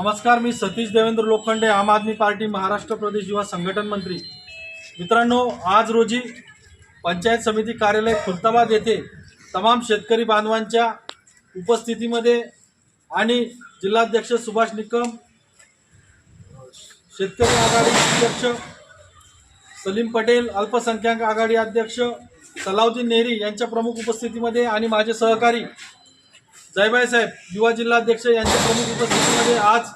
नमस्कार मी सतीश देवेंद्र लोखंडे आम आदमी पार्टी महाराष्ट्र प्रदेश युवा संघटन मंत्री. मित्रांनो आज रोजी पंचायत समिती कार्यालय खुलताबाद येथे तमाम शेतकरी बांधवांच्या उपस्थितीमध्ये आणि जिल्हाध्यक्ष सुभाष निकम शेतकरी आघाडी अध्यक्ष सलीम पटेल अल्पसंख्याक आघाडी अध्यक्ष सलाउद्दीन नेहरी यांच्या प्रमुख उपस्थितीमध्ये आणि माझे सहकारी जयबाई साहेब युवा जिल्हाध्यक्ष यांच्या प्रमुख उपस्थितीमध्ये आज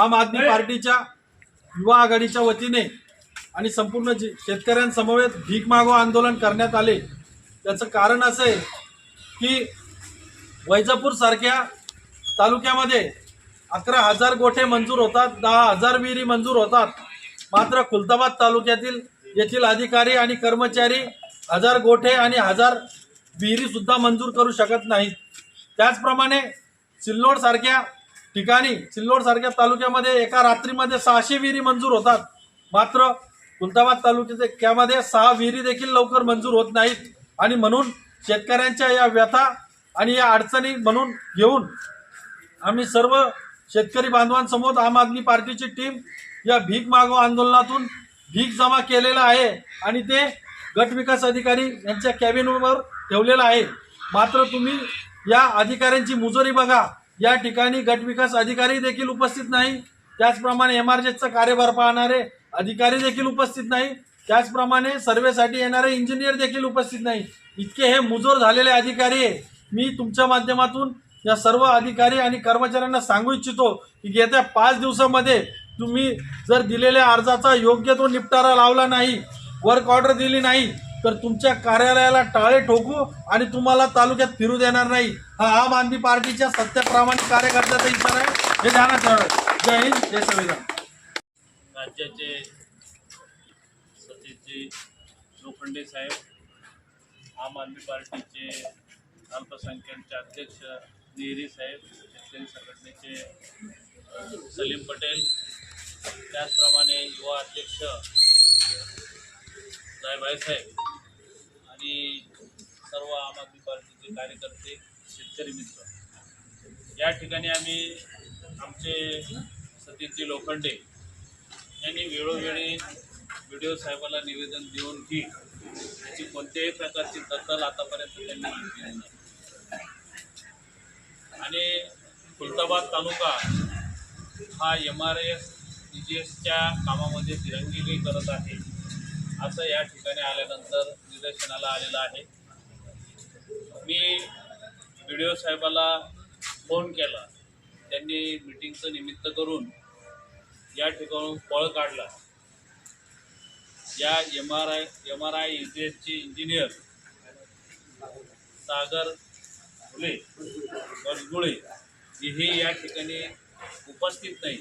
आम आदमी पार्टीच्या युवा आघाडीच्या वतीने आणि संपूर्ण जि शेतकऱ्यांसमवेत भीक मागो आंदोलन करण्यात आले. त्याचं कारण असं आहे की वैजापूर सारख्या तालुक्यामध्ये अकरा हजार गोठे मंजूर होतात दहा हजार विहिरी मंजूर होतात. मात्र खुलताबाद तालुक्यातील येथील अधिकारी आणि कर्मचारी हजार गोठे आणि हजार विहिरी सुद्धा मंजूर करू शकत नाहीत. त्याचप्रमाणे सिल्लोड सारख्या ठिकाणी सिल्लोड सारख्या तालुक्यामध्ये एका रात्रीमध्ये सहाशे विहिरी मंजूर होतात. मात्र कुलताबाद तालुक्यामध्ये सहा विहिरी देखील लवकर मंजूर होत नाहीत. आणि म्हणून शेतकऱ्यांच्या या व्यथा आणि या अडचणी म्हणून घेऊन आम्ही सर्व शेतकरी बांधवांसमोर आम आदमी पार्टीची टीम या भीक मागो आंदोलनातून भीक जमा केलेला आहे आणि ते गटविकास अधिकारी यांच्या कॅबिनवर ठेवलेलं आहे. मात्र तुम्ही या अधिकाऱ्यांची मुजोरी बघा. या ठिकाणी गट विकास अधिकारी देखील उपस्थित नाही. त्याचप्रमाणे एम आर कार्यभार पाहणारे अधिकारी देखील उपस्थित नाही. त्याचप्रमाणे सर्वेसाठी येणारे इंजिनियर देखील उपस्थित नाही. इतके हे मुजोर झालेले अधिकारी आहे मी तुमच्या माध्यमातून या सर्व अधिकारी आणि कर्मचाऱ्यांना सांगू इच्छितो की येत्या पाच दिवसामध्ये तुम्ही जर दिलेल्या अर्जाचा योग्य तो निपटारा लावला नाही वर्क ऑर्डर दिली नाही तर तुमच्या कार्यालयाला टाळे ठोकू आणि तुम्हाला तालुक्यात फिरू देणार नाही. हा आम आदमी पार्टीच्या सत्यप्रामाणिक कार्यकर्त्याचा इशारा आहे. हे ध्यानात ठेवा. जय हिंद जय संविधान. राज्याचे सतीशजी लोखंडे साहेब आम आदमी पार्टीचे अल्पसंख्याकचे अध्यक्ष नेहरी साहेब शेतकरी संघटनेचे सलीम पटेल त्याचप्रमाणे युवा अध्यक्ष जायभाई साहेब आणि सर्व आम आदमी पार्टीचे कार्यकर्ते शेतकरी मित्र. या ठिकाणी आम्ही आमचे सतीशजी लोखंडे यांनी वेळोवेळी व्हिडिओ साहेबाला निवेदन देऊन की त्याची कोणत्याही प्रकारची दखल आतापर्यंत त्यांनी घेतली नाही. आणि खुलताबाद तालुका हा M R S T G एसच्या कामामध्ये दिरंगिरी करत आहे. असं या ठिकाणी आल्यानंतर निदर्शनाला आलेलं आहे. मी व्हिडिओ साहेबाला फोन केला. त्यांनी मिटिंगचं निमित्त करून या ठिकाणून पळ काढला. या M R I M R I चे इंजिनियर सागर फुले गजगुळे हे या ठिकाणी उपस्थित नाही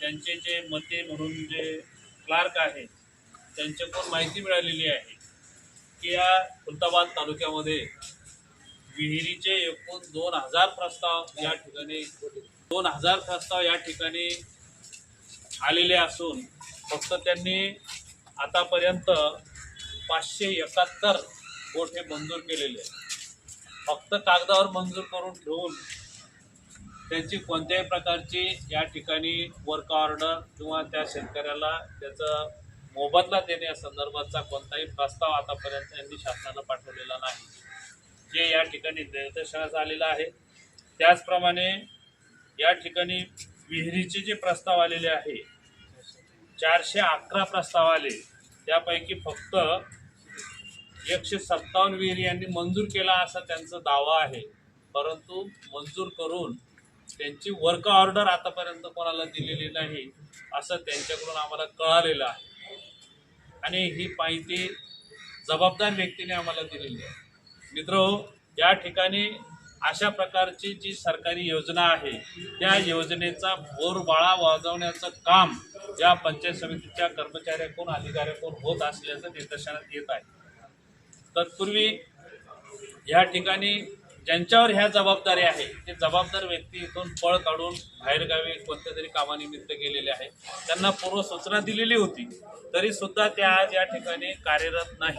त्यांचे जे मते म्हणून जे क्लार्क आहेत त्यांच्याकडून माहिती मिळालेली आहे की या खुलताबाद तालुक्यामध्ये विहिरीचे एकूण दोन हजार प्रस्ताव या ठिकाणी दोन हजार प्रस्ताव या ठिकाणी आलेले असून फक्त त्यांनी आतापर्यंत पाचशे एकाहत्तर गोठे मंजूर केलेले फक्त कागदावर मंजूर करून ठेवून त्यांची कोणत्याही प्रकारची या ठिकाणी वर्क ऑर्डर किंवा त्या शेतकऱ्याला त्याचं मोबदला देण्यासंदर्भातचा कोणताही प्रस्ताव आतापर्यंत यांनी शासनाला पाठवलेला नाही. जे या ठिकाणी निदर्शनास आलेलं आहे त्याचप्रमाणे या ठिकाणी विहिरीचे जे प्रस्ताव आलेले आहे चारशे अकरा प्रस्ताव आले त्यापैकी फक्त एकशे सत्तावन्न विहिरी यांनी मंजूर केला असा त्यांचा दावा आहे. परंतु मंजूर करून त्यांची वर्क ऑर्डर आतापर्यंत कोणाला दिलेली नाही असं त्यांच्याकडून आम्हाला कळालेलं आहे. आणि ही माहिती जबाबदार व्यक्तीने आम्हाला दिलेली आहे. मित्र या ठिकाणी अशा प्रकारची जी सरकारी योजना आहे त्या योजनेचा बोरबाळा वाजवण्याचं काम या पंचायत समितीच्या कर्मचाऱ्याकडून अधिकाऱ्याकडून होत असल्याचं निदर्शनात येत आहे. तत्पूर्वी या ठिकाणी ज्यांच्यावर ह्या जबाबदारी आहे ते जबाबदार व्यक्ती इथून पळ काढून बाहेरगावी कोणत्या तरी कामानिमित्त गेलेले आहे त्यांना पूर्व सूचना दिलेली होती तरी सुद्धा ते आज या ठिकाणी कार्यरत नाही.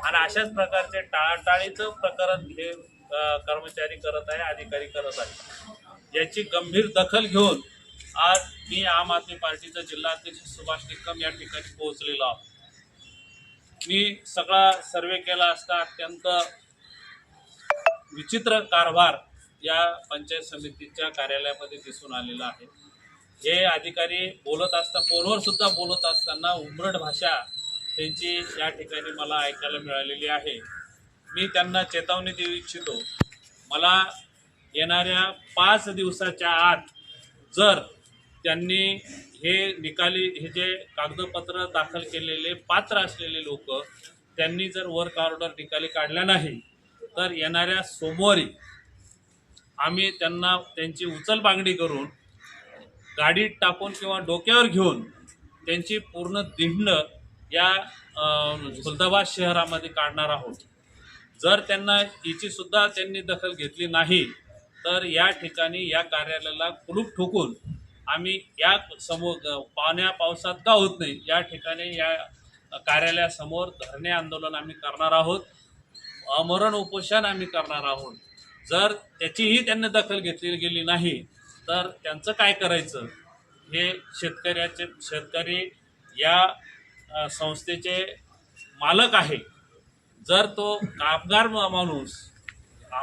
आणि अशाच प्रकारचे टाळाटाळीचं प्रकरण हे कर्मचारी करत आहे अधिकारी करत आहे याची गंभीर दखल घेऊन आज मी आम आदमी पार्टीचा जिल्हाध्यक्ष सुभाष निकम या ठिकाणी पोहोचलेलो आहोत. मी सगळा सर्वे केला असता अत्यंत विचित्र कारभार या पंचायत समितीच्या कार्यालयामध्ये दिसून आलेला आहे. हे अधिकारी बोलत असता फोनवर सुद्धा बोलत असताना उमरट भाषा त्यांची या ठिकाणी मला ऐकायला मिळालेली आहे. मी त्यांना चेतावणी देऊ इच्छितो. मला येणाऱ्या पाच दिवसाच्या आत जर त्यांनी हे निकाली हे जे कागदपत्र दाखल केलेले पात्र असलेले लोक त्यांनी जर वर्क ऑर्डर निकाली काढल्या नाही तर येणाऱ्या सोमवारी आम्ही त्यांना त्यांची उचलबांगडी करून गाडीत टाकून किंवा डोक्यावर घेऊन त्यांची पूर्ण दिंड या खुलदाबाद शहरामध्ये काढणार आहोत. जर त्यांना हिचीसुद्धा त्यांनी दखल घेतली नाही तर या ठिकाणी या कार्यालयाला कुलूप ठोकून आम्ही या समोर पाण्या पावसात का होत नाही या ठिकाणी या कार्यालयासमोर धरणे आंदोलन आम्ही करणार आहोत. अमरण उपोषण आम्ही करणार आहोत. जर त्याचीही त्यांनी दखल घेतली गेली नाही तर त्यांचं काय करायचं? हे शेतकऱ्याचे शेतकरी या संस्थेचे मालक आहे. जर तो कामगार माणूस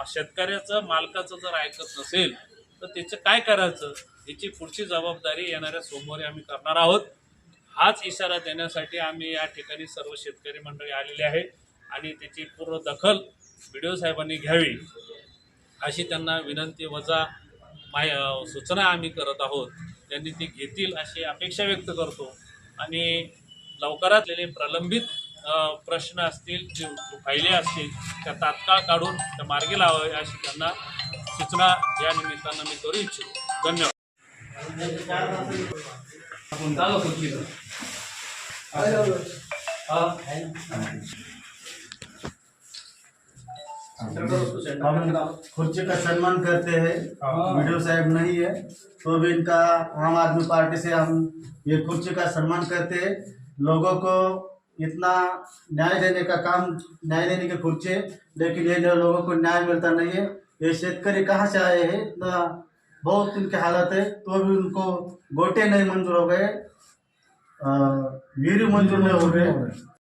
शेतकऱ्याचं मालकाचं जर ऐकत नसेल तर त्याचं काय करायचं? याची पुढची जबाबदारी येणाऱ्या सोमवारी आम्ही करणार आहोत. हाच इशारा देण्यासाठी आम्ही या ठिकाणी सर्व शेतकरी मंडळी आलेले आहे आणि त्याची पूर्ण दखल बी साहेबांनी घ्यावी अशी त्यांना विनंती वजा माय सूचना आम्ही करत आहोत. त्यांनी ती घेतील अशी अपेक्षा व्यक्त करतो. आणि लवकरात प्रलंबित प्रश्न असतील जे फायले असतील त्या तात्काळ काढून त्या मार्गी लावावे अशी त्यांना सूचना या निमित्तानं मी करू इच्छितो. धन्यवाद. हम खुर्ची का सम्मान करते हैं। वीडियो साहब नहीं है तो भी इनका आम आदमी पार्टी से हम ये खुर्ची का सम्मान करते हैं। लोगों को इतना न्याय देने का काम न्याय देने की खुर्ची है लेकिन ये जो लोगों को न्याय मिलता नहीं है ये शेतकरी कहाँ से आए हैं? इतना बहुत उनकी हालत है तो भी उनको गोटे नहीं मंजूर हो गए वीर मंजूर नहीं हो गए।